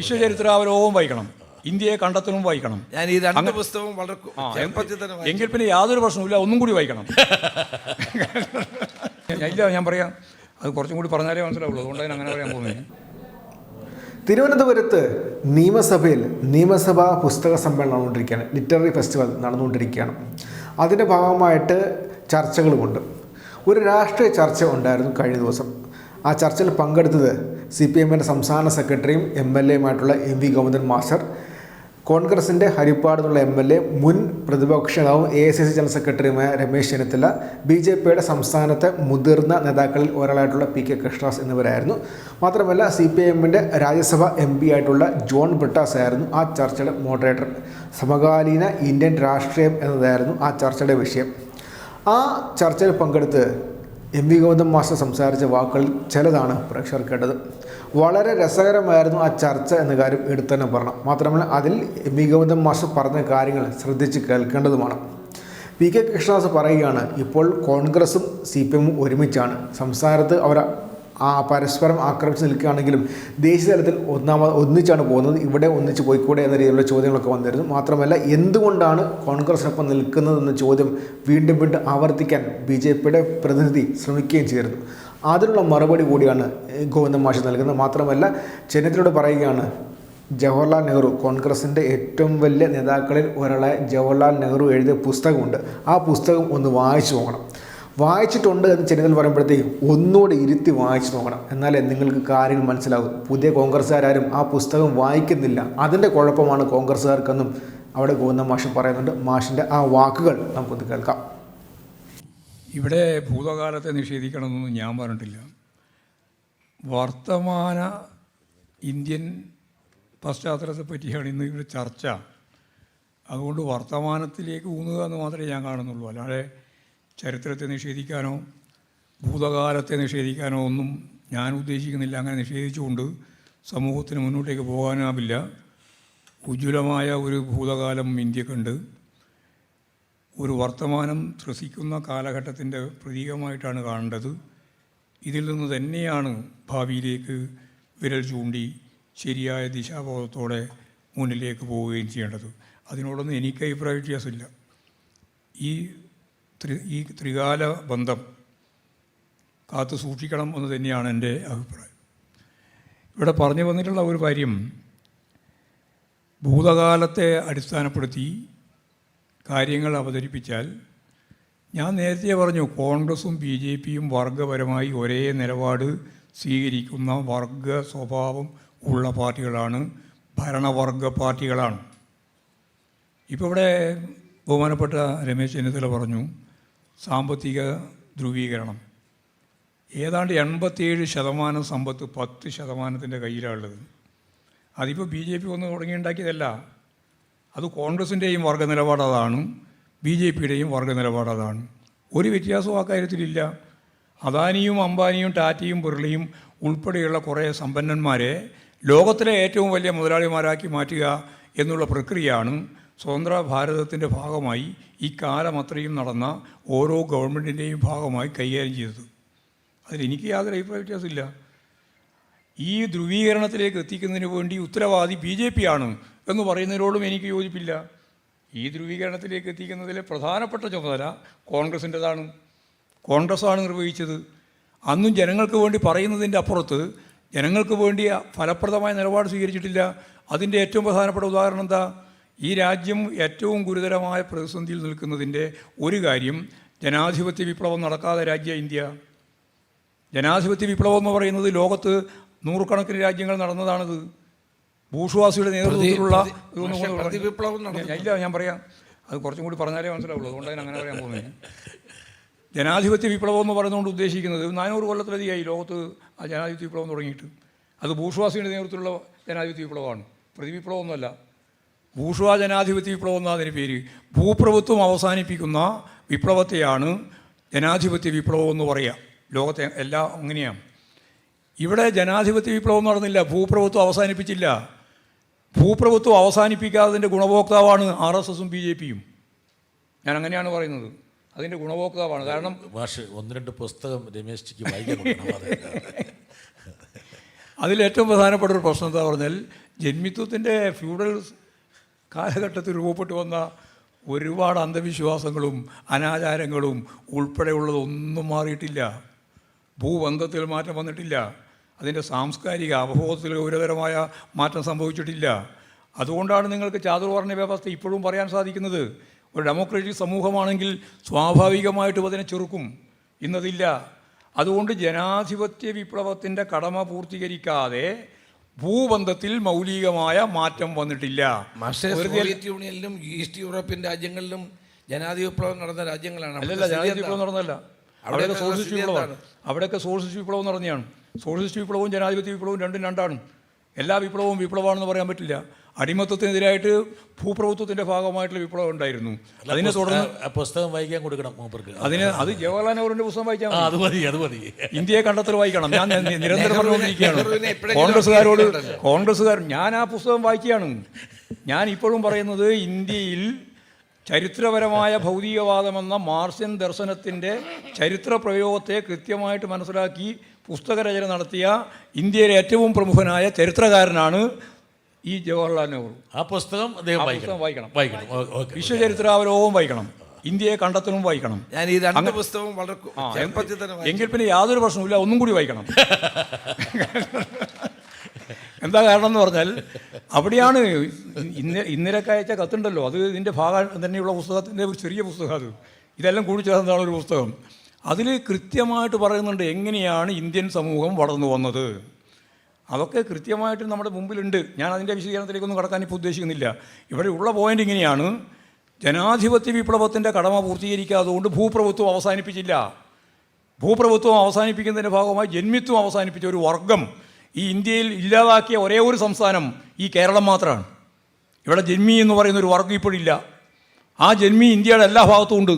വിശ്വചരിത്രാവലോകവും വായിക്കണം. ഇന്ത്യയെ കണ്ടെത്തലും വായിക്കണം. ഞാൻ ഈ രണ്ട് പുസ്തകവും വളരെ ചെറുപ്പത്തിൽ തന്നെ വായിച്ചു. എങ്കിൽ പിന്നെ യാതൊരു പ്രശ്നവുമില്ല. ഒന്നും കൂടി വായിക്കണം. ഞാൻ- ഇല്ല ഞാൻ പറയാം. അത് കുറച്ചും കൂടി പറഞ്ഞാലേ മനസ്സിലാവുള്ളൂ. അതുകൊണ്ട് ഞാൻ അങ്ങനെ പറയാൻ പോകുന്നത് തിരുവനന്തപുരത്ത് നിയമസഭയിൽ നിയമസഭാ പുസ്തക സമ്മേളനം നടന്നുകൊണ്ടിരിക്കുകയാണ്. ലിറ്റററി ഫെസ്റ്റിവൽ നടന്നുകൊണ്ടിരിക്കുകയാണ്. അതിന്റെ ഭാഗമായിട്ട് ചർച്ചകളുമുണ്ട്. ഒരു രാഷ്ട്രീയ ചർച്ച ഉണ്ടായിരുന്നു കഴിഞ്ഞ ദിവസം. ആ ചർച്ചയിൽ പങ്കെടുത്തത് സി പി എമ്മിന്റെ സംസ്ഥാന സെക്രട്ടറിയും എം എൽ എയുമായിട്ടുള്ള എം വി ഗോവിന്ദൻ മാസ്റ്റർ കോൺഗ്രസിന്റെ ഹരിപ്പാട് എന്നുള്ള എം എൽ എ മുൻ പ്രതിപക്ഷ നേതാവും A I C C general സെക്രട്ടറിയുമായ രമേശ് ചെന്നിത്തല ബി ജെ പിയുടെ സംസ്ഥാനത്തെ മുതിർന്ന നേതാക്കളിൽ ഒരാളായിട്ടുള്ള പി കെ കൃഷ്ണദാസ് എന്നിവരായിരുന്നു. മാത്രമല്ല സി പി എമ്മിന്റെ രാജ്യസഭ എം പി ആയിട്ടുള്ള ജോൺ ബ്രിട്ടാസ് ആയിരുന്നു ആ ചർച്ചയുടെ മോഡറേറ്റർ സമകാലീന ഇന്ത്യൻ രാഷ്ട്രീയം എന്നതായിരുന്നു ആ ചർച്ചയുടെ വിഷയം. ആ ചർച്ചയിൽ പങ്കെടുത്ത് എം വി ഗൗതം മാസ്റ്റർ സംസാരിച്ച വാക്കുകളിൽ ചിലതാണ് പ്രേക്ഷകർ കേട്ടത് വളരെ രസകരമായിരുന്നു ആ ചർച്ച എന്ന കാര്യം എടുത്തു തന്നെ പറഞ്ഞു മാത്രമല്ല അതിൽ എം വി ഗൗതം മാസ്റ്റർ പറഞ്ഞ കാര്യങ്ങൾ ശ്രദ്ധിച്ച് കേൾക്കേണ്ടതുമാണ്. പി കെ കൃഷ്ണദാസ് പറയുകയാണ് ഇപ്പോൾ കോൺഗ്രസും സി പി എമ്മും ഒരുമിച്ചാണ്. സംസ്ഥാനത്ത് അവർ ആ പരസ്പരം ആക്രമിച്ച് നിൽക്കുകയാണെങ്കിലും ദേശീയ തലത്തിൽ ഒന്നാമത് ഒന്നിച്ചാണ് പോകുന്നത്. ഇവിടെ ഒന്നിച്ച് പോയിക്കൂടെ എന്ന രീതിയിലുള്ള ചോദ്യങ്ങളൊക്കെ വന്നിരുന്നു. മാത്രമല്ല എന്തുകൊണ്ടാണ് കോൺഗ്രസിനൊപ്പം നിൽക്കുന്നതെന്ന ചോദ്യം വീണ്ടും വീണ്ടും ആവർത്തിക്കാൻ ബി ജെ പിയുടെ പ്രതിനിധി ശ്രമിക്കുകയും ചെയ്തിരുന്നു. അതിനുള്ള മറുപടി കൂടിയാണ് ഗോവിന്ദൻ മാഷി നൽകുന്നത്. മാത്രമല്ല ചെന്നിത്തലയോട് പറയുകയാണ് ജവഹർലാൽ നെഹ്റു കോൺഗ്രസിന്റെ ഏറ്റവും വലിയ നേതാക്കളിൽ ഒരാളായ ജവഹർലാൽ നെഹ്റു എഴുതിയ പുസ്തകമുണ്ട്. ആ പുസ്തകം ഒന്ന് വായിച്ചു നോക്കണം. വായിച്ചിട്ടുണ്ട് എന്ന് ചെന്നിത്തല പറയുമ്പോഴത്തേക്കും ഒന്നുകൂടെ ഇരുത്തി വായിച്ചു നോക്കണം. എന്നാലേ നിങ്ങൾക്ക് കാര്യങ്ങൾ മനസ്സിലാകും. പുതിയ കോൺഗ്രസ്സുകാരും ആ പുസ്തകം വായിക്കുന്നില്ല. അതിന്റെ കുഴപ്പമാണ് കോൺഗ്രസ്സുകാർക്കെന്നും അവിടെ ഗോവിന്ദ മാഷൻ പറയുന്നുണ്ട്. മാഷിന്റെ ആ വാക്കുകൾ നമുക്കൊന്ന് കേൾക്കാം. ഇവിടെ ഭൂതകാലത്തെ നിഷേധിക്കണമെന്നൊന്നും ഞാൻ പറഞ്ഞിട്ടില്ല. വർത്തമാന ഇന്ത്യൻ പശ്ചാത്തലത്തെ പറ്റിയാണ് ഇന്ന് ഇവിടെ ചർച്ച. അതുകൊണ്ട് വർത്തമാനത്തിലേക്ക് ഊന്നുക എന്ന് മാത്രമേ ഞാൻ കാണുന്നുള്ളൂ. അല്ലാതെ ചരിത്രത്തെ നിഷേധിക്കാനോ ഭൂതകാലത്തെ നിഷേധിക്കാനോ ഒന്നും ഞാൻ ഉദ്ദേശിക്കുന്നില്ല. അങ്ങനെ നിഷേധിച്ചുകൊണ്ട് സമൂഹത്തിന് മുന്നോട്ടേക്ക് പോകാനാവില്ല. ഉജ്ജ്വലമായ ഒരു ഭൂതകാലം ഇന്ത്യക്കുണ്ട് ഒരു വർത്തമാനം ത്രസിക്കുന്ന കാലഘട്ടത്തിന്റെ പ്രതീകമായിട്ടാണ് കാണേണ്ടത്. ഇതിൽ നിന്ന് തന്നെയാണ് ഭാവിയിലേക്ക് വിരൽ ചൂണ്ടി ശരിയായ ദിശാബോധത്തോടെ മുന്നിലേക്ക് പോവുകയും ചെയ്യേണ്ടത്. അതിനോടൊന്നും എനിക്ക് അഭിപ്രായ വ്യത്യാസമില്ല. ഈ ത്രി ഈ ത്രികാല ബന്ധം കാത്തു സൂക്ഷിക്കണം എന്ന് തന്നെയാണ് എന്റെ അഭിപ്രായം. ഇവിടെ പറഞ്ഞു വന്നിട്ടുള്ള ഒരു കാര്യം ഭൂതകാലത്തെ അടിസ്ഥാനപ്പെടുത്തി കാര്യങ്ങൾ അവതരിപ്പിച്ചാൽ ഞാൻ നേരത്തെ പറഞ്ഞു കോൺഗ്രസും ബി ജെ പിയും വർഗപരമായി ഒരേ നിലപാട് സ്വീകരിക്കുന്ന വർഗ സ്വഭാവം ഉള്ള പാർട്ടികളാണ് ഭരണവർഗ പാർട്ടികളാണ്. ഇപ്പോൾ ഇവിടെ ബഹുമാനപ്പെട്ട രമേശ് ചെന്നിത്തല പറഞ്ഞു സാമ്പത്തിക ധ്രുവീകരണം. ഏതാണ്ട് എൺപത്തിയേഴ് ശതമാനം സമ്പത്ത് പത്ത് ശതമാനത്തിന്റെ കയ്യിലാണുള്ളത്. അതിപ്പോൾ ബി ജെ പി ഒന്ന് തുടങ്ങിയുണ്ടാക്കിയതല്ല. അത് കോൺഗ്രസിന്റെയും വർഗ നിലപാട് അതാണ്. ബി ജെ പിയുടെയും വർഗ നിലപാട് അതാണ്. ഒരു വ്യത്യാസവും ആ കാര്യത്തിലില്ല. അദാനിയും അംബാനിയും ടാറ്റയും ബിർളയും ഉൾപ്പെടെയുള്ള കുറേ സമ്പന്നന്മാരെ ലോകത്തിലെ ഏറ്റവും വലിയ മുതലാളിമാരാക്കി മാറ്റുക എന്നുള്ള പ്രക്രിയയാണ് സ്വതന്ത്ര ഭാരതത്തിന്റെ ഭാഗമായി ഈ കാലം അത്രയും നടന്ന ഓരോ ഗവൺമെന്റിന്റെയും ഭാഗമായി കൈകാര്യം ചെയ്തത്. അതിലെനിക്ക് യാതൊരു അഭിപ്രായ വ്യത്യാസമില്ല. ഈ ധ്രുവീകരണത്തിലേക്ക് എത്തിക്കുന്നതിന് വേണ്ടി ഉത്തരവാദി ബി ജെ പി ആണ് എന്ന് പറയുന്നതിനോടും എനിക്ക് യോജിപ്പില്ല. ഈ ധ്രുവീകരണത്തിലേക്ക് എത്തിക്കുന്നതിലെ പ്രധാനപ്പെട്ട ചുമതല കോൺഗ്രസിന്റെതാണ്. കോൺഗ്രസ്സാണ് നിർവഹിച്ചത്. അന്നും ജനങ്ങൾക്ക് വേണ്ടി പറയുന്നതിന്റെ അപ്പുറത്ത് ജനങ്ങൾക്ക് വേണ്ടി ഫലപ്രദമായ നിലപാട് സ്വീകരിച്ചിട്ടില്ല. അതിന്റെ ഏറ്റവും പ്രധാനപ്പെട്ട ഉദാഹരണം എന്താ? ഈ രാജ്യം ഏറ്റവും ഗുരുതരമായ പ്രതിസന്ധിയിൽ നിൽക്കുന്നതിന്റെ ഒരു കാര്യം ജനാധിപത്യ വിപ്ലവം നടക്കാതെ രാജ്യ ഇന്ത്യ. ജനാധിപത്യ വിപ്ലവം എന്ന് പറയുന്നത് ലോകത്ത് നൂറുകണക്കിന് രാജ്യങ്ങൾ നടന്നതാണിത്. ഭൂഷുവാസിയുടെ നേതൃത്വത്തിലുള്ള. ഞാൻ- ഇല്ല ഞാൻ പറയാം. അത് കുറച്ചും കൂടി പറഞ്ഞാലേ മനസ്സിലാവുള്ളൂ. അതുകൊണ്ട് അങ്ങനെ പറയാൻ പോകുന്നത്. ജനാധിപത്യ വിപ്ലവം എന്ന് പറയുന്നതുകൊണ്ട് ഉദ്ദേശിക്കുന്നത് നാനൂറ് കൊല്ലത്തിലധികമായി ലോകത്ത് ആ ജനാധിപത്യ വിപ്ലവം തുടങ്ങിയിട്ട്. അത് ഭൂഷുവാസിയുടെ നേതൃത്വത്തിലുള്ള ജനാധിപത്യ വിപ്ലവമാണ്. പ്രതിവിപ്ലവമൊന്നുമല്ല ഭൂഷ്വാ ജനാധിപത്യ വിപ്ലവം എന്നാണ് അതിന് പേര്. ഭൂപ്രഭുത്വം അവസാനിപ്പിക്കുന്ന വിപ്ലവത്തെയാണ് ജനാധിപത്യ വിപ്ലവം എന്ന് പറയുക ലോകത്തെ എല്ലാം അങ്ങനെയാണ് ഇവിടെ ജനാധിപത്യ വിപ്ലവം നടന്നില്ല ഭൂപ്രഭുത്വം അവസാനിപ്പിച്ചില്ല. ഭൂപ്രഭുത്വം അവസാനിപ്പിക്കാത്തതിന്റെ ഗുണഭോക്താവാണ് ആർ എസ് എസും ബി ജെ പിയും. ഞാൻ അങ്ങനെയാണ് പറയുന്നത്. അതിന്റെ ഗുണഭോക്താവാണ്. കാരണം മാഷ് ഒന്ന് രണ്ട് പുസ്തകം രമേശ് അതിലേറ്റവും പ്രധാനപ്പെട്ട ഒരു പ്രശ്നം എന്താ പറഞ്ഞാൽ ജന്മിത്വത്തിന്റെ ഫ്യൂഡൽ കാലഘട്ടത്തിൽ രൂപപ്പെട്ടു വന്ന ഒരുപാട് അന്ധവിശ്വാസങ്ങളും അനാചാരങ്ങളും ഉൾപ്പെടെയുള്ളതൊന്നും മാറിയിട്ടില്ല. ഭൂബന്ധത്തിൽ മാറ്റം വന്നിട്ടില്ല. അതിന്റെ സാംസ്കാരിക അവബോധത്തിൽ ഗൗരവതരമായ മാറ്റം സംഭവിച്ചിട്ടില്ല. അതുകൊണ്ടാണ് നിങ്ങൾക്ക് ചാതുർവർണ വ്യവസ്ഥ ഇപ്പോഴും പറയാൻ സാധിക്കുന്നത്. ഒരു ഡെമോക്രറ്റിക് സമൂഹമാണെങ്കിൽ സ്വാഭാവികമായിട്ടും അതിനെ ചെറുക്കും. ഇന്നതില്ല. അതുകൊണ്ട് ജനാധിപത്യ വിപ്ലവത്തിന്റെ കടമ പൂർത്തീകരിക്കാതെ ഭൂബന്ധത്തിൽ മൗലികമായ മാറ്റം വന്നിട്ടില്ല. സോവിയറ്റ് യൂണിയനിലും ഈസ്റ്റ് യൂറോപ്യൻ രാജ്യങ്ങളിലും ജനാധിപത്യ വിപ്ലവം നടന്ന രാജ്യങ്ങളാണ്. അല്ലല്ല ജനാധിപത്യ വിപ്ലവം? നടന്നല്ല അവിടെയൊക്കെ സോഷ്യലിസ്റ്റ് വിപ്ലവമാണ്. അവിടെയൊക്കെ സോഷ്യലിസ്റ്റ് വിപ്ലവം നടന്നെയാണ് സോഷ്യലിസ്റ്റ് വിപ്ലവവും ജനാധിപത്യ വിപ്ലവവും രണ്ടും രണ്ടാണ്. എല്ലാ വിപ്ലവവും വിപ്ലവമാണെന്ന് പറയാൻ പറ്റില്ല. അടിമത്തത്തിനെതിരായിട്ട് ഭൂപ്രഭുത്വത്തിന്റെ ഭാഗമായിട്ടുള്ള വിപ്ലവം ഉണ്ടായിരുന്നു. അതിനെ തുടർന്ന് പുസ്തകം വായിക്കാൻ കൊടുക്കണം മൂപ്പർക്ക്. അതിന് അത് ജവഹർലാൽ നെഹ്റുവിന്റെ പുസ്തകം വായിക്കാൻ അത് മതി അത് മതി. ഇന്ത്യയെ കണ്ടെത്തൽ വായിക്കണം. ഞാൻ നിരന്തരം പറഞ്ഞുകൊണ്ടിരിക്കുകയാണ്. കോൺഗ്രസ്സുകാരോട് കോൺഗ്രസ്സുകാർ ഞാൻ ആ പുസ്തകം വായിക്കുകയാണ്. ഞാൻ ഇപ്പോഴും പറയുന്നത് ഇന്ത്യയിൽ ചരിത്രപരമായ ഭൗതികവാദം എന്ന മാർസ്യൻ ദർശനത്തിന്റെ ചരിത്ര പ്രയോഗത്തെ കൃത്യമായിട്ട് മനസ്സിലാക്കി പുസ്തകരചന നടത്തിയ ഇന്ത്യയിലെ ഏറ്റവും പ്രമുഖനായ ചരിത്രകാരനാണ് ഈ ജവഹർലാൽ നെഹ്റു ആ പുസ്തകം അദ്ദേഹം ആ വായിക്കണം. പുസ്തകം വായിക്കണം. വായിക്കണം. ഓ- ഓക്കെ വിശ്വചരിത്രാവലോകവും വായിക്കണം. ഇന്ത്യയെ കണ്ടെത്തലും വായിക്കണം. ഞാൻ ഈ രണ്ട് പുസ്തകവും വളരെ കു- ആ, ചെറുപ്പത്തിൽ തന്നെ വായിച്ചു. എങ്കിൽ പിന്നെ യാതൊരു പ്രശ്നവുമില്ല. ഒന്നും കൂടി വായിക്കണം. എന്താ കാരണം എന്ന് പറഞ്ഞാൽ അവിടെയാണ് ഇന്ന ഇന്നലൊക്കെ അയച്ച കത്തുണ്ടല്ലോ. അത് ഇതിന്റെ ഭാഗം തന്നെയുള്ള പുസ്തകത്തിന്റെ ഒരു ചെറിയ പുസ്തകം അത്. ഇതെല്ലാം കൂടി ചേർന്നതാണ് ഒരു പുസ്തകം. അതിൽ കൃത്യമായിട്ട് പറയുന്നുണ്ട് എങ്ങനെയാണ് ഇന്ത്യൻ സമൂഹം വളർന്നു വന്നത്. അതൊക്കെ കൃത്യമായിട്ട് നമ്മുടെ മുമ്പിലുണ്ട്. ഞാൻ അതിന്റെ വിശദീകരണത്തിലേക്കൊന്നും കടക്കാൻ ഇപ്പോൾ ഉദ്ദേശിക്കുന്നില്ല. ഇവിടെ ഉള്ള പോയിന്റ് ഇങ്ങനെയാണ്. ജനാധിപത്യ വിപ്ലവത്തിന്റെ കടമ പൂർത്തീകരിക്കാത്തതുകൊണ്ട് ഭൂപ്രഭുത്വം അവസാനിപ്പിച്ചില്ല. ഭൂപ്രഭുത്വം അവസാനിപ്പിക്കുന്നതിന്റെ ഭാഗമായി ജന്മിത്വം അവസാനിപ്പിച്ച ഒരു വർഗം ഈ ഇന്ത്യയിൽ ഇല്ലാതാക്കിയ ഒരേ ഒരു സംസ്ഥാനം ഈ കേരളം മാത്രമാണ്. ഇവിടെ ജന്മി എന്ന് പറയുന്ന ഒരു വർഗം ഇപ്പോഴില്ല. ആ ജന്മി ഇന്ത്യയുടെ എല്ലാ ഭാഗത്തും ഉണ്ട്.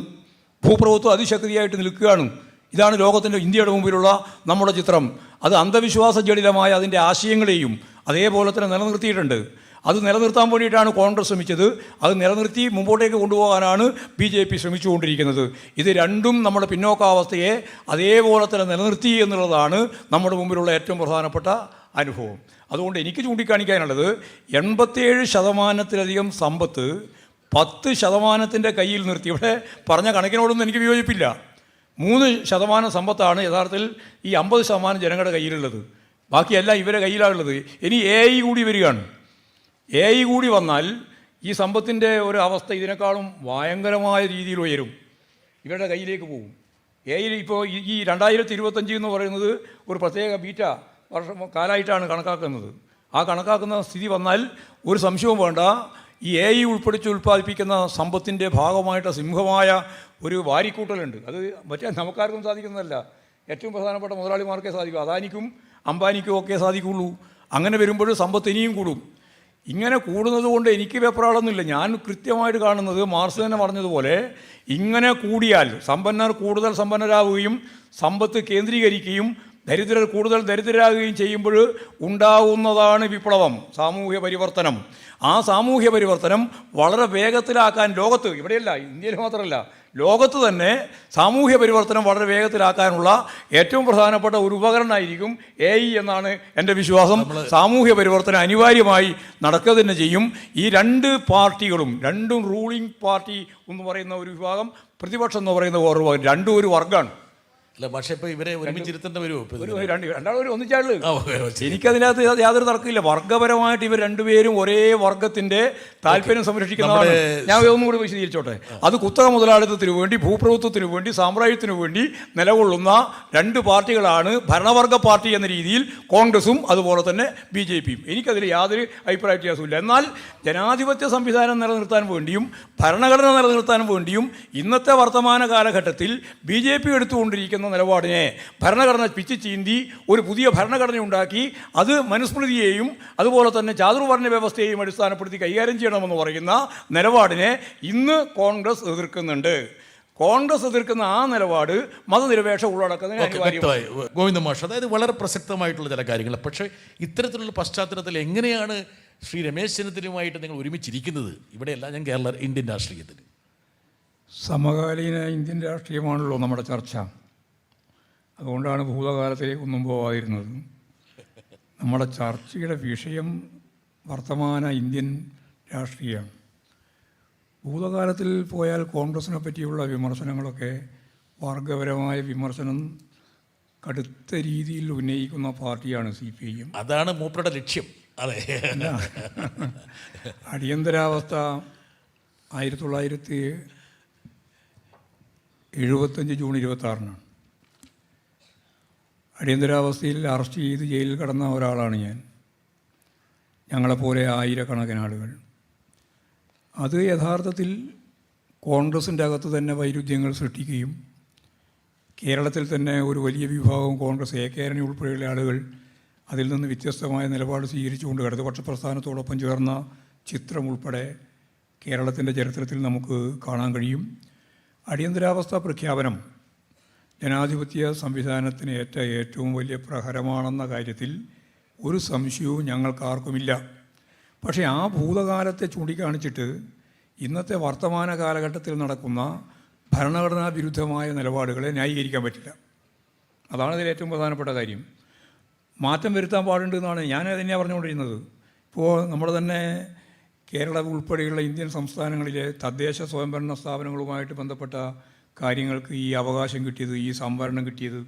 ഭൂപ്രഭുത്വം അതിശക്തിയായിട്ട് നിൽക്കുകയാണ്. ഇതാണ് ലോകത്തിന്റെ ഇന്ത്യയുടെ മുമ്പിലുള്ള നമ്മുടെ ചിത്രം. അത് അന്ധവിശ്വാസ ജടിലമായ അതിന്റെ ആശയങ്ങളെയും അതേപോലെ തന്നെ നിലനിർത്തിയിട്ടുണ്ട്. അത് നിലനിർത്താൻ വേണ്ടിയിട്ടാണ് കോൺഗ്രസ് ശ്രമിച്ചത്. അത് നിലനിർത്തി മുമ്പോട്ടേക്ക് കൊണ്ടുപോകാനാണ് ബി ജെ പി ശ്രമിച്ചുകൊണ്ടിരിക്കുന്നത്. ഇത് രണ്ടും നമ്മുടെ പിന്നോക്കാവസ്ഥയെ അതേപോലെ തന്നെ നിലനിർത്തി എന്നുള്ളതാണ് നമ്മുടെ മുമ്പിലുള്ള ഏറ്റവും പ്രധാനപ്പെട്ട അനുഭവം. അതുകൊണ്ട് എനിക്ക് ചൂണ്ടിക്കാണിക്കാനുള്ളത് എൺപത്തേഴ് ശതമാനത്തിലധികം സമ്പത്ത് പത്ത് ശതമാനത്തിന്റെ കയ്യിൽ നിർത്തി. ഇവിടെ പറഞ്ഞ കണക്കിനോടൊന്നും എനിക്ക് വിയോജിപ്പില്ല. മൂന്ന് ശതമാനം സമ്പത്താണ് യഥാർത്ഥത്തിൽ ഈ അമ്പത് ശതമാനം ജനങ്ങളുടെ കയ്യിലുള്ളത്. ബാക്കിയെല്ലാം ഇവരെ കയ്യിലാണുള്ളത് ഇനി എ ഐ കൂടി വരികയാണ്. എ ഐ കൂടി വന്നാൽ ഈ സമ്പത്തിന്റെ ഒരു അവസ്ഥ ഇതിനേക്കാളും ഭയങ്കരമായ രീതിയിൽ ഉയരും. ഇവരുടെ കയ്യിലേക്ക് പോകും. എ ഐ ഇപ്പോൾ ഈ- രണ്ടായിരത്തി ഇരുപത്തഞ്ച് എന്ന് പറയുന്നത് ഒരു പ്രത്യേക ബീറ്റ വർഷം കാലമായിട്ടാണ് കണക്കാക്കുന്നത്. ആ കണക്കാക്കുന്ന സ്ഥിതി വന്നാൽ ഒരു സംശയവും വേണ്ട. ഈ എ ഐ ഉൾപ്പെടുത്തി ഉൽപ്പാദിപ്പിക്കുന്ന സമ്പത്തിന്റെ ഭാഗമായിട്ട് സിംഹമായ ഒരു വാരിക്കൂട്ടലുണ്ട്. അത് മറ്റേ നമുക്കാർക്കും സാധിക്കുന്നതല്ല. ഏറ്റവും പ്രധാനപ്പെട്ട മുതലാളിമാർക്കേ സാധിക്കൂ. അദാനിക്കും അംബാനിക്കും ഒക്കെ സാധിക്കുള്ളൂ. അങ്ങനെ വരുമ്പോൾ സമ്പത്ത് ഇനിയും കൂടും. ഇങ്ങനെ കൂടുന്നത് കൊണ്ട് എനിക്ക് വെപ്രാളൊന്നുമില്ല ഞാൻ കൃത്യമായിട്ട് കാണുന്നത് മാർസ് തന്നെ പറഞ്ഞതുപോലെ ഇങ്ങനെ കൂടിയാൽ സമ്പന്നർ കൂടുതൽ സമ്പന്നരാകുകയും സമ്പത്ത് കേന്ദ്രീകരിക്കുകയും ദരിദ്രർ കൂടുതൽ ദരിദ്രരാകുകയും ചെയ്യുമ്പോൾ ഉണ്ടാവുന്നതാണ് വിപ്ലവം സാമൂഹ്യ പരിവർത്തനം. ആ സാമൂഹ്യ പരിവർത്തനം വളരെ വേഗത്തിലാക്കാൻ ലോകത്ത് ഇവിടെയല്ല ഇന്ത്യയിൽ മാത്രമല്ല ലോകത്ത് തന്നെ സാമൂഹ്യ പരിവർത്തനം വളരെ വേഗത്തിലാക്കാനുള്ള ഏറ്റവും പ്രധാനപ്പെട്ട ഒരു ഉപകരണമായിരിക്കും എ ഐ എന്നാണ് എന്റെ വിശ്വാസം. സാമൂഹ്യ പരിവർത്തനം അനിവാര്യമായി നടക്കുക തന്നെ ചെയ്യും. ഈ രണ്ട് പാർട്ടികളും രണ്ടും റൂളിംഗ് പാർട്ടി എന്ന് പറയുന്ന ഒരു വിഭാഗം പ്രതിപക്ഷം എന്ന് പറയുന്ന വേറൊരു വിഭാഗം രണ്ടും ഒരു വർഗമാണ്. അല്ല പക്ഷേ ഇപ്പൊ ഇവരെ ഒരുമിച്ചിരുത്തേണ്ട വരുമോ രണ്ടാളും ഒന്നിച്ചാൾ. എനിക്കതിനകത്ത് യാതൊരു തർക്കമില്ല വർഗപരമായിട്ട് ഇവർ രണ്ടുപേരും ഒരേ വർഗത്തിന്റെ താല്പര്യം സംരക്ഷിക്കുന്നതാണ്. ഞാൻ ഒന്നും കൂടി വിശദീകരിച്ചോട്ടെ അത് കുത്തക മുതലാളിത്തത്തിന് വേണ്ടി ഭൂപ്രഭുത്വത്തിന് വേണ്ടി സാമ്രാജ്യത്തിന് വേണ്ടി നിലകൊള്ളുന്ന രണ്ട് പാർട്ടികളാണ് ഭരണവർഗ പാർട്ടി എന്ന രീതിയിൽ കോൺഗ്രസും അതുപോലെ തന്നെ ബി ജെ പിയും. എനിക്കതിൽ യാതൊരു അഭിപ്രായ വ്യത്യാസമില്ല എന്നാൽ ജനാധിപത്യ സംവിധാനം നിലനിർത്താൻ വേണ്ടിയും ഭരണഘടന നിലനിർത്താൻ വേണ്ടിയും ഇന്നത്തെ വർത്തമാന കാലഘട്ടത്തിൽ ബി ജെ പി എടുത്തുകൊണ്ടിരിക്കുന്ന നിലപാടിനെ ഭരണഘടന പിച്ച് ചീന്തി ഒരു പുതിയ ഭരണഘടന ഉണ്ടാക്കി അത് മനുസ്മൃതിയെയും അതുപോലെ തന്നെ ചാതുർവർണ വ്യവസ്ഥയെയും അടിസ്ഥാനപ്പെടുത്തി കൈകാര്യം ചെയ്യണമെന്ന് പറയുന്ന നിലപാടിനെ ഇന്ന് കോൺഗ്രസ് എതിർക്കുന്നുണ്ട്. കോൺഗ്രസ് എതിർക്കുന്ന ആ നിലപാട് മതനിരപേക്ഷ ഉള്ളടക്കുന്നതിന് ഗോവിന്ദ മാഷ് അതായത് വളരെ പ്രസക്തമായിട്ടുള്ള ചില കാര്യങ്ങൾ. പക്ഷേ ഇത്തരത്തിലുള്ള പശ്ചാത്തലത്തിൽ എങ്ങനെയാണ് ശ്രീ രമേശ് ചെന്നിത്തലയുമായിട്ട് നിങ്ങൾ ഒരുമിച്ചിരിക്കുന്നത്? ഇവിടെയല്ല ഞാൻ കേരള ഇന്ത്യൻ രാഷ്ട്രീയത്തിൽ. സമകാലീന ഇന്ത്യൻ രാഷ്ട്രീയമാണല്ലോ നമ്മുടെ ചർച്ച. അതുകൊണ്ടാണ് ഭൂതകാലത്തിലേക്കൊന്നും പോകാതിരുന്നത് നമ്മുടെ ചർച്ചയുടെ വിഷയം വർത്തമാന ഇന്ത്യൻ രാഷ്ട്രീയമാണ് ഭൂതകാലത്തിൽ പോയാൽ കോൺഗ്രസിനെ പറ്റിയുള്ള വിമർശനങ്ങളൊക്കെ വർഗപരമായ വിമർശനം കടുത്ത രീതിയിൽ ഉന്നയിക്കുന്ന പാർട്ടിയാണ് സി പി ഐ എം. അതാണ് മൂപ്പരുടെ ലക്ഷ്യം. അതെ. അടിയന്തരാവസ്ഥ ആയിരത്തി തൊള്ളായിരത്തി എഴുപത്തഞ്ച് ജൂൺ ഇരുപത്തി ആറിനാണ് അടിയന്തരാവസ്ഥയിൽ അറസ്റ്റ് ചെയ്ത് ജയിലിൽ കടന്ന ഒരാളാണ് ഞാൻ. ഞങ്ങളെപ്പോലെ ആയിരക്കണക്കിന് ആളുകൾ. അത് യഥാർത്ഥത്തിൽ കോൺഗ്രസിന്റെ അകത്ത് തന്നെ വൈരുദ്ധ്യങ്ങൾ സൃഷ്ടിക്കുകയും കേരളത്തിൽ തന്നെ ഒരു വലിയ വിഭാഗം കോൺഗ്രസ് എ ഉൾപ്പെടെയുള്ള ആളുകൾ അതിൽ നിന്ന് വ്യത്യസ്തമായ നിലപാട് സ്വീകരിച്ചുകൊണ്ട് ഇടതുപക്ഷ പ്രസ്ഥാനത്തോടൊപ്പം ചേർന്ന ചിത്രം ഉൾപ്പെടെ കേരളത്തിന്റെ ചരിത്രത്തിൽ നമുക്ക് കാണാൻ കഴിയും. അടിയന്തരാവസ്ഥ പ്രഖ്യാപനം ജനാധിപത്യ സംവിധാനത്തിന് ഏറ്റ ഏറ്റവും വലിയ പ്രഹരമാണെന്ന കാര്യത്തിൽ ഒരു സംശയവും ഞങ്ങൾക്കാർക്കുമില്ല പക്ഷേ ആ ഭൂതകാലത്തെ ചൂണ്ടിക്കാണിച്ചിട്ട് ഇന്നത്തെ വർത്തമാന കാലഘട്ടത്തിൽ നടക്കുന്ന ഭരണഘടനാ വിരുദ്ധമായ നിലപാടുകളെ ന്യായീകരിക്കാൻ പറ്റില്ല. അതാണ് ഇതിൽ ഏറ്റവും പ്രധാനപ്പെട്ട കാര്യം. മാറ്റം വരുത്താൻ പാടുണ്ട് എന്നാണ് ഞാൻ തന്നെയാണ് പറഞ്ഞുകൊണ്ടിരുന്നത്. ഇപ്പോൾ നമ്മൾ തന്നെ കേരളം ഉൾപ്പെടെയുള്ള ഇന്ത്യൻ സംസ്ഥാനങ്ങളിലെ തദ്ദേശ സ്വയംഭരണ സ്ഥാപനങ്ങളുമായിട്ട് ബന്ധപ്പെട്ട കാര്യങ്ങൾക്ക് ഈ അവകാശം കിട്ടിയത് ഈ സംവരണം കിട്ടിയത്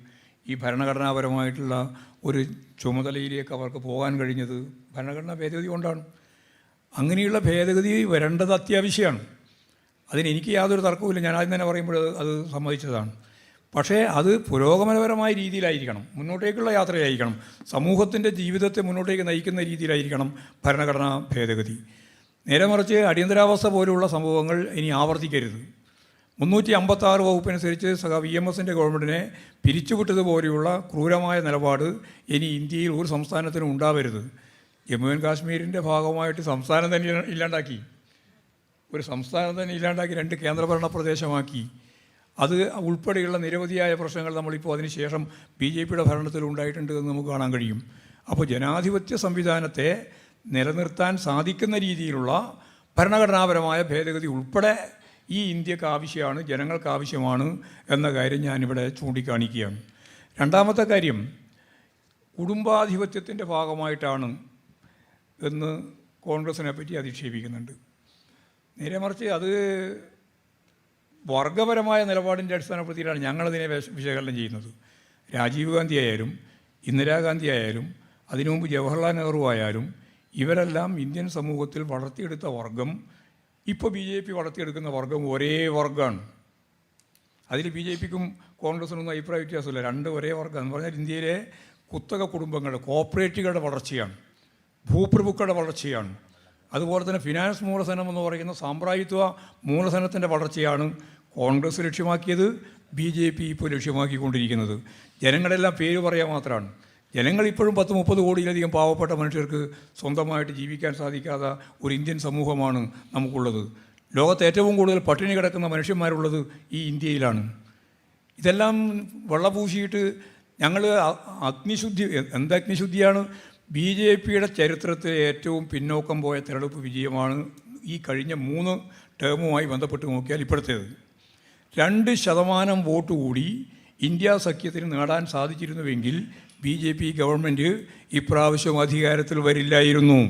ഈ ഭരണഘടനാപരമായിട്ടുള്ള ഒരു ചുമതലയിലേക്ക് അവർക്ക് പോകാൻ കഴിഞ്ഞത് ഭരണഘടനാ ഭേദഗതി കൊണ്ടാണ്. അങ്ങനെയുള്ള ഭേദഗതി വരേണ്ടത് അത്യാവശ്യമാണ്. അതിനെനിക്ക് യാതൊരു തർക്കവുമില്ല. ഞാൻ ആദ്യം തന്നെ പറയുമ്പോൾ അത് സമ്മതിച്ചതാണ്. പക്ഷേ അത് പുരോഗമനപരമായ രീതിയിലായിരിക്കണം. മുന്നോട്ടേക്കുള്ള യാത്രയായിരിക്കണം. സമൂഹത്തിന്റെ ജീവിതത്തെ മുന്നോട്ടേക്ക് നയിക്കുന്ന രീതിയിലായിരിക്കണം ഭരണഘടനാ ഭേദഗതി. നേരെ മറിച്ച് അടിയന്തരാവസ്ഥ പോലുള്ള സംഭവങ്ങൾ ഇനി ആവർത്തിക്കരുത്. മുന്നൂറ്റി അമ്പത്താറ് വകുപ്പനുസരിച്ച് സഹ വി എം എസിന്റെ ഗവൺമെന്റിനെ പിരിച്ചുവിട്ടതുപോലെയുള്ള ക്രൂരമായ നിലപാട് ഇനി ഇന്ത്യയിൽ ഒരു സംസ്ഥാനത്തിനും ഉണ്ടാവരുത്. ജമ്മു ആൻഡ് കാശ്മീരിന്റെ ഭാഗമായിട്ട് സംസ്ഥാനം തന്നെ ഇല്ലാണ്ടാക്കി. ഒരു സംസ്ഥാനം തന്നെ ഇല്ലാണ്ടാക്കി രണ്ട് കേന്ദ്രഭരണ പ്രദേശമാക്കി. അത് ഉൾപ്പെടെയുള്ള നിരവധിയായ പ്രശ്നങ്ങൾ നമ്മളിപ്പോൾ അതിനുശേഷം ബി ജെ പിയുടെ ഭരണത്തിൽ ഉണ്ടായിട്ടുണ്ട് എന്ന് നമുക്ക് കാണാൻ കഴിയും. അപ്പോൾ ജനാധിപത്യ സംവിധാനത്തെ നിലനിർത്താൻ സാധിക്കുന്ന രീതിയിലുള്ള ഭരണഘടനാപരമായ ഭേദഗതി ഉൾപ്പെടെ ഈ ഇന്ത്യയ്ക്ക് ആവശ്യമാണ് ജനങ്ങൾക്ക് ആവശ്യമാണ് എന്ന കാര്യം ഞാനിവിടെ ചൂണ്ടിക്കാണിക്കുകയാണ്. രണ്ടാമത്തെ കാര്യം കുടുംബാധിപത്യത്തിന്റെ ഭാഗമായിട്ടാണ് എന്ന് കോൺഗ്രസിനെ പറ്റി അധിക്ഷേപിക്കുന്നുണ്ട്. നേരെ മറിച്ച് അത് വർഗപരമായ നിലപാടിന്റെ അടിസ്ഥാനപ്പെടുത്തിയിട്ടാണ് ഞങ്ങളതിനെ വിശ- വിശകലനം ചെയ്യുന്നത്. രാജീവ് ഗാന്ധി ആയാലും ഇന്ദിരാഗാന്ധി ആയാലും അതിനു മുമ്പ് ജവഹർലാൽ നെഹ്റു ആയാലും ഇവരെല്ലാം ഇന്ത്യൻ സമൂഹത്തിൽ വളർത്തിയെടുത്ത വർഗം ഇപ്പോൾ ബി ജെ പി വളർത്തിയെടുക്കുന്ന വർഗം ഒരേ വർഗമാണ് അതിൽ ബി ജെ പിക്കും കോൺഗ്രസിനൊന്നും അഭിപ്രായ വ്യത്യാസമില്ല. രണ്ട് ഒരേ വർഗം എന്ന് പറഞ്ഞാൽ ഇന്ത്യയിലെ കുത്തക കുടുംബങ്ങളുടെ കോപ്പറേറ്റീവുകളുടെ വളർച്ചയാണ്. ഭൂപ്രഭുക്കളുടെ വളർച്ചയാണ്. അതുപോലെ തന്നെ ഫിനാൻസ് മൂലധനം എന്ന് പറയുന്ന സാമ്പ്രാജ്യത്വ മൂലധനത്തിന്റെ വളർച്ചയാണ് കോൺഗ്രസ് ലക്ഷ്യമാക്കിയത് ബി ജെ പി ഇപ്പോൾ ലക്ഷ്യമാക്കിക്കൊണ്ടിരിക്കുന്നത്. ജനങ്ങളെല്ലാം പേര് പറയാൻ മാത്രമാണ്. ജനങ്ങൾ ഇപ്പോഴും പത്ത് മുപ്പത് കോടിയിലധികം പാവപ്പെട്ട മനുഷ്യർക്ക് സ്വന്തമായിട്ട് ജീവിക്കാൻ സാധിക്കാത്ത ഒരു ഇന്ത്യൻ സമൂഹമാണ് നമുക്കുള്ളത്. ലോകത്ത് ഏറ്റവും കൂടുതൽ പട്ടിണി കിടക്കുന്ന മനുഷ്യന്മാരുള്ളത് ഈ ഇന്ത്യയിലാണ്. ഇതെല്ലാം വെള്ളപൂശിയിട്ട് ഞങ്ങൾ അഗ്നിശുദ്ധി എന്ത് അഗ്നിശുദ്ധിയാണ് ബി ജെ പിയുടെ ചരിത്രത്തിലെ ഏറ്റവും പിന്നോക്കം പോയ തെരഞ്ഞെടുപ്പ് വിജയമാണ് ഈ കഴിഞ്ഞ മൂന്ന് ടേമുമായി ബന്ധപ്പെട്ട് നോക്കിയാൽ ഇപ്പോഴത്തേത്. രണ്ട് ശതമാനം വോട്ട് കൂടി ഇന്ത്യ സഖ്യത്തിന് നേടാൻ സാധിച്ചിരുന്നുവെങ്കിൽ ബി ജെ പി ഗവൺമെന്റ് ഇപ്രാവശ്യം അധികാരത്തിൽ വരില്ലായിരുന്നു.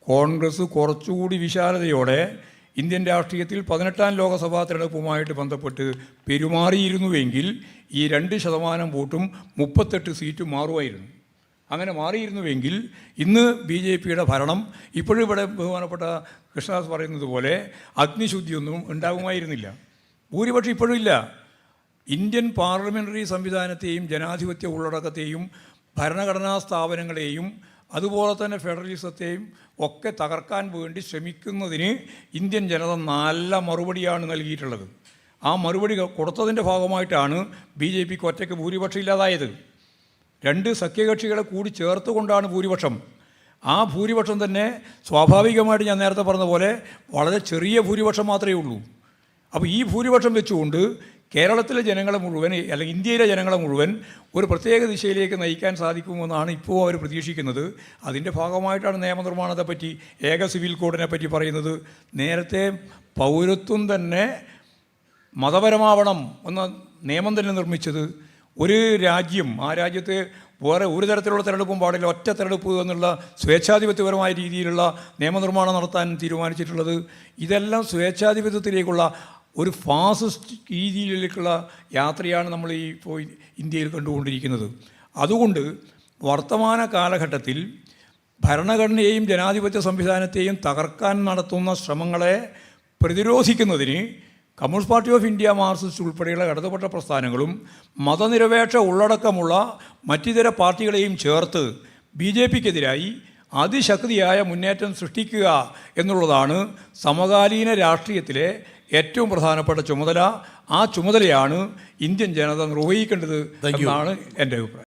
കോൺഗ്രസ് കുറച്ചുകൂടി വിശാലതയോടെ ഇന്ത്യൻ രാഷ്ട്രീയത്തിൽ പതിനെട്ടാം ലോക്സഭാ തിരഞ്ഞെടുപ്പുമായിട്ട് ബന്ധപ്പെട്ട് പെരുമാറിയിരുന്നുവെങ്കിൽ ഈ രണ്ട് ശതമാനം വോട്ടും മുപ്പത്തെട്ട് സീറ്റും മാറുമായിരുന്നു. അങ്ങനെ മാറിയിരുന്നുവെങ്കിൽ ഇന്ന് ബി ജെ പിയുടെ ഭരണം ഇപ്പോഴും ഇവിടെ ബഹുമാനപ്പെട്ട കൃഷ്ണദാസ് പറയുന്നത് പോലെ അഗ്നിശുദ്ധിയൊന്നും ഉണ്ടാകുമായിരുന്നില്ല. ഭൂരിപക്ഷം ഇപ്പോഴും ഇല്ല. ഇന്ത്യൻ പാർലമെന്ററി സംവിധാനത്തെയും ജനാധിപത്യ ഉള്ളടക്കത്തെയും ഭരണഘടനാ സ്ഥാപനങ്ങളെയും അതുപോലെ തന്നെ ഫെഡറലിസത്തെയും ഒക്കെ തകർക്കാൻ വേണ്ടി ശ്രമിക്കുന്നതിന് ഇന്ത്യൻ ജനത നല്ല മറുപടിയാണ് നൽകിയിട്ടുള്ളത്. ആ മറുപടി കൊടുത്തതിന്റെ ഭാഗമായിട്ടാണ് ബി ജെ പിക്ക് ഒറ്റയ്ക്ക് ഭൂരിപക്ഷം ഇല്ലാതായത്. രണ്ട് സഖ്യകക്ഷികളെ കൂടി ചേർത്തുകൊണ്ടാണ് ഭൂരിപക്ഷം. ആ ഭൂരിപക്ഷം തന്നെ സ്വാഭാവികമായിട്ട് ഞാൻ നേരത്തെ പറഞ്ഞ പോലെ വളരെ ചെറിയ ഭൂരിപക്ഷം മാത്രമേ ഉള്ളൂ. അപ്പോൾ ഈ ഭൂരിപക്ഷം വെച്ചുകൊണ്ട് കേരളത്തിലെ ജനങ്ങളെ മുഴുവൻ അല്ലെങ്കിൽ ഇന്ത്യയിലെ ജനങ്ങളെ മുഴുവൻ ഒരു പ്രത്യേക ദിശയിലേക്ക് നയിക്കാൻ സാധിക്കുമെന്നാണ് ഇപ്പോൾ അവർ പ്രതീക്ഷിക്കുന്നത്. അതിന്റെ ഭാഗമായിട്ടാണ് നിയമനിർമ്മാണത്തെ പറ്റി ഏക സിവിൽ കോഡിനെ പറ്റി പറയുന്നത്. നേരത്തെ പൗരത്വം തന്നെ മതപരമാവണം എന്ന നിയമം തന്നെ നിർമ്മിച്ചത് ഒരു രാജ്യം ആ രാജ്യത്തെ വേറെ ഒരു തരത്തിലുള്ള തിരഞ്ഞെടുപ്പും പാടില്ല ഒറ്റ തിരഞ്ഞെടുപ്പ് എന്നുള്ള സ്വേച്ഛാധിപത്യപരമായ രീതിയിലുള്ള നിയമനിർമ്മാണം നടത്താൻ തീരുമാനിച്ചിട്ടുള്ളത്. ഇതെല്ലാം സ്വേച്ഛാധിപത്യത്തിലേക്കുള്ള ഒരു ഫാസിസ്റ്റ് രീതിയിലേക്കുള്ള യാത്രയാണ് നമ്മൾ ഈ ഇപ്പോൾ ഇന്ത്യയിൽ കണ്ടുകൊണ്ടിരിക്കുന്നത്. അതുകൊണ്ട് വർത്തമാന കാലഘട്ടത്തിൽ ഭരണഘടനയെയും ജനാധിപത്യ സംവിധാനത്തെയും തകർക്കാൻ നടത്തുന്ന ശ്രമങ്ങളെ പ്രതിരോധിക്കുന്നതിന് Communist Party of India Marxist ഉൾപ്പെടെയുള്ള ഇടതുപക്ഷ പ്രസ്ഥാനങ്ങളും മതനിരപേക്ഷ ഉള്ളടക്കമുള്ള മറ്റിതര പാർട്ടികളെയും ചേർത്ത് ബി ജെ പിക്കെതിരായി അതിശക്തിയായ മുന്നേറ്റം സൃഷ്ടിക്കുക എന്നുള്ളതാണ് സമകാലീന രാഷ്ട്രീയത്തിലെ ഏറ്റവും പ്രധാനപ്പെട്ട ചുമതല ആ ചുമതലയാണ് ഇന്ത്യൻ ജനത നിർവഹിക്കേണ്ടത് എന്നാണ് എന്റെ അഭിപ്രായം.